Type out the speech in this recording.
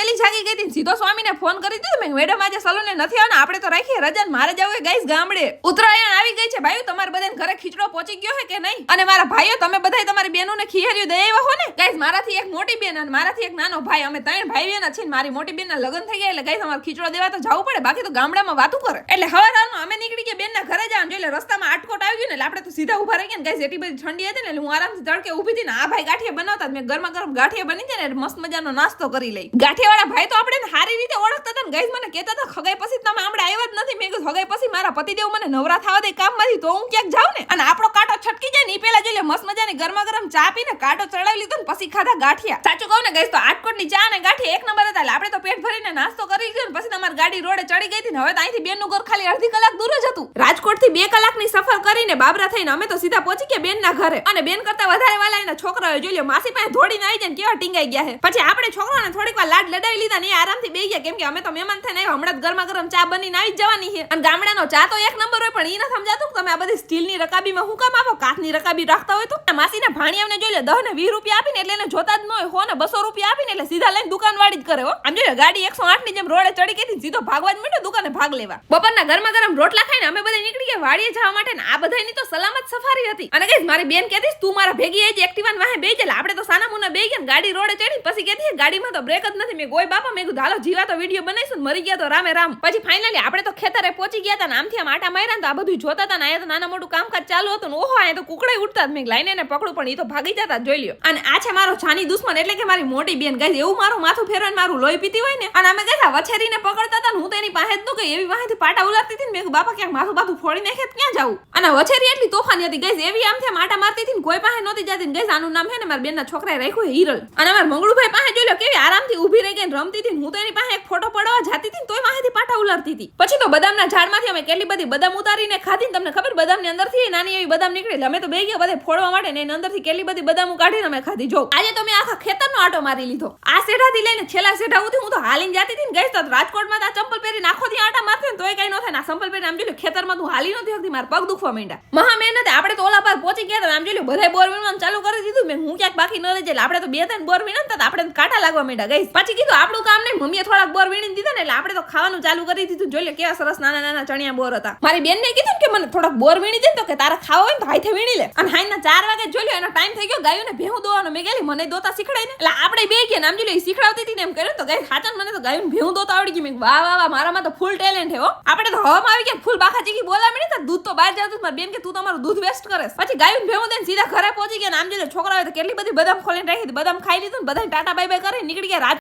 વેલી જાગી ગઈ હતી સીધો સ્વામીને ફોન કરી દીધો મેડમ, આજે સલૂને નથી આવવાના, આપણે તો રાખીએ રજા મારે જવું ગાઈસ ગામડે. ઉત્તરાયણ આવી ગઈ છે ભાઈ તમારે બધાને ઘરે ખીચડો પહોંચી ગયો છે કે નહીં? અને મારા ભાઈઓ, તમે બધા તમારી બહેનોને ખીહર્યું, દઈ આવ્યા હો ને? ગાઈસ, મારાથી એક મોટી બેન અને મારાથી એક નાનો ભાઈ, અમે ત્રણ ભાઈ બહેન છીએ મારી મોટી બેનના લગ્ન થઈ ગયા એટલે ગાઈસ અમારે ખીચડો દેવા તો જવું પડે, બાકી તો ગામડામાં વાતું કરે. એટલે હવે હવારમાં અમે નીકળી ગયા, બેનના ઘરે જવાનું એટલે રસ્તામાં આટકોટ આવી ગયું ને એટલે આપણે તો સીધા ઊભા રહી ગયા ને, ગાઈસ, એટલી બધી ઠંડી હતી ને એટલે હું આરામથી તડકે ઊભી હતી ને આ ભાઈ ગાંઠિયા બનાવતા મેં ગરમા ગરમ ગાંઠિયા બની જાય ને મસ્ત મજાનો નાસ્તો કરી લઈ. ગાંઠિયાવાળા ભાઈ તો આપણે સારી રીતે ઓળખતા હતા ને ગઈ મને કહેતા હતા, ખગાઈ પછી તમે આપણે આવ્યા જ નથી. મેં કીધું, ખગાઈ પછી મારા પતિદેવ મને નવરા થવા દે, કામમાંથી તો હું ક્યાંક જાઉં ને? અને આપણો કાંટો છટકી મસ્ત મજાની ગરમા ગરમ ચા પીને કાંટો ચડાવી લીધો ને પછી ખાધા ગાંઠિયા. સાચું કહું ને ગઈશ તો આટકોટની ચા અને ગાંઠિયા એક નંબર હતા આપણે તો પેટ ભરીને નાસ્તો કરી લીધો ને પછી તમારી ગાડી રોડે ચડી ગઈ હતી ને, હવે તો અહીંથી બેનનું ઘર ખાલી અડધી કલાક દૂર જ હતું. રાજકોટથી બે કલાકની સફર કરીને બાબરા થઈને અમે તો સીધા પહોંચી ગયા બેનના ઘરે. અને બેન કરતા વધારે વાલા એના છોકરાઓ જોઈ લો માસી પાસે ધોડીને આવી જાય ને કેવા ટીંગાઈ ગયા છે. પછી આપણે છોકરાઓને થોડીક વાર લાડ લડાવી લીધા ને આરામથી બે ગયા, કેમ કે અમે તો મહેમાન થઈને હમણાં ગરમા ગરમ ચા બનીને આવી જવાની છે. અને ગામડાનો ચા તો એક નંબર હોય, પણ એ ન સમજાતું તમે આ બધી સ્ટીલની રકાબીમાં હું કામ આપો? કાચની રકાબી રાખતા હોય તો માસીના ભાણિયાને જોઈ લે દહ ને વીસ રૂપિયા આપીને એટલે એને જોતા જ ન હોય, હો ને રૂપિયા આપીને એટલે સીધા લઈને દુકાન વાળી જ કરે, હો. આમ જોઈએ ગાડી એકસો આઠની જેમ રોડે ચડી ગઈ સીધો ભાગવા જ માંડ્યો, દુકાને ભાગ લેવા. બપોરના ગરમા ગરમ રોટલા ખાઈને અમે બધા નીકળી ગયા વાડીએ જવા માટે ને આ બધાની તો સલામત સફારી હતી. અને કઈ મારી બેન કહેતી તું મારા ભેગી એ જ, એક્ટિવાન વાહે બેસી જાય આપણે તો સાના મુના બેસી ગયા ગાડી રોડે ચડી પછી કહેતી ગાડીમાં તો બ્રેક જ નથી. મેં ગોય બાપા, મેં કીધું, હાલો, જીવા તો વીડિયો બનાવીશું મરી ગયા તો રામે રામ. પછી ફાઇનલી આપણે તો ખેતરે પહોંચી ગયા હતા આમથી આમ આટા માર્યા ને આ બધું જોતા હતા ને અહીંયા તો નાના મોટું કામકાજ ચાલુ હતું ઓહો, અહીંયા તો કુકડાઈ ઉઠતા જ મેં લાઈને એને પકડું, પણ એ તો ભાગી જતા જોઈ લ્યો. અને આ છે મારો છાની દુશ્મન, એટલે કે મારી મોટી બેન. ગાય એવું મારું માથું ફેરવાને મારું લોહી પીતી હોય ને, અને અમે ગયા વછેરીને પકડતા હતા હું તેની પાસે જ નું ગઈ. એવી વાહેથી પાટા ઉલારતી હતી ને, મેં બાપા, ક્યાંક માથું બાથું ફોડી નાખે ક્યાં જાવું અને વછેરી એટલી તોફાની હતી. ગઈ એવી આમ છે માટા મારતી હતી કોઈ પાસે નહોતી જતી. ને ગઈ આનું નામ છે ને, મારા બેનના છોકરાએ રાખ્યું હિરલ. અને મારા મંગળુભાઈ પાસે જોઈ લો કેવી આરામથી ઊભી રહી ગઈ રમતી હતી હું તો એની પાસે એક ફોટો પડવા જાતી હતી તોય વાહેથી પાટા ઉલારતી હતી. પછી તો બદામના ઝાડમાંથી અમે કેટલી બધી બદામ ઉતારીને ખાધી તમને ખબર, બદામની અંદરથી નાની એવી બદામ નીકળી. અમે તો બે ગયા, બધે ફોડવા માટે ને એની અંદરથી કેટલી બધી બદામો કાઢીને અમે ખાધી. જો આજે તો મેં આખા ખેતરનો આટો મારી લીધો. આ સેઢાથી લઈને છેલ્લા સેઢા સુધી હું તો હાલીને જાતી હતી ને ગઈ તો રાજકોટમાં આ ચંપલ પહેરી આખો થી આટા મારતી ને તોય કઈ ન થાય ચંપલ પહેરીને આમ જોઈએ લો, ખેતરમાં તું હાલી નથી હતી મારા પગ દુખવા માંડ્યા. મહા મહેનત આપણે તો ઓલા પાર પહોંચી ગયા હતા આમ જોઈ બધા બધાય બોર વીણવાનું ચાલુ કરી દીધું. મેં હું ક્યાંક બાકી ન રહી જાય આપણે તો બે ત્રણ બોર હતા આપણે કાંટા લાગવા માંડ્યા ગઈ પછી કીધું આપણું કામ નહીં મમ્મીએ થોડાક બોર વીણી દીધા ને એટલે આપણે તો ખાવાનું ચાલુ કરી દીધું જોઈ કેવા સરસ નાના નાના ચણિયા બોર હતા. મારી બેનને કીધું કે મને થોડાક બોર વીણી દે તો કે તારે ખાવા હોય ને તો હાથે વીણી લે. અને હાઈના ચાર વાગે જોઈ લો એનો ટાઈમ થઈ ગયો, ગાયોને ભેહું દોવાનો. મેં ગયેલી મને દોતા શીખડાય ને? એટલે આપણે બે ગયા નામ જોઈ શીખડાવતી હતી ને એમ કર્યું તો ગાય સાચન મને તો ગાયું ભેહું દોતા આવડી ગયું. મેં વાહ વાહ વાહ, મારામાં તો ફૂલ ટેલેન્ટ હે હો. આપણે તો હવામાં આવી ગયા, ફૂલ બાખા ચીકી બોલા મળી તો દૂધ તો બહાર જતું મારી બેન કે, તું તમારું દૂધ વેસ્ટ કરે પછી ગાયું ભેહું દે સીધા ઘરે પહોંચી ગયા નામ જોઈ તો કેટલી બધી બદામ ખોલીને રાખી બદામ ખાઈ લીધું ને બધા ટાટા બાય બાય કરી નીકળી ગયા. રાત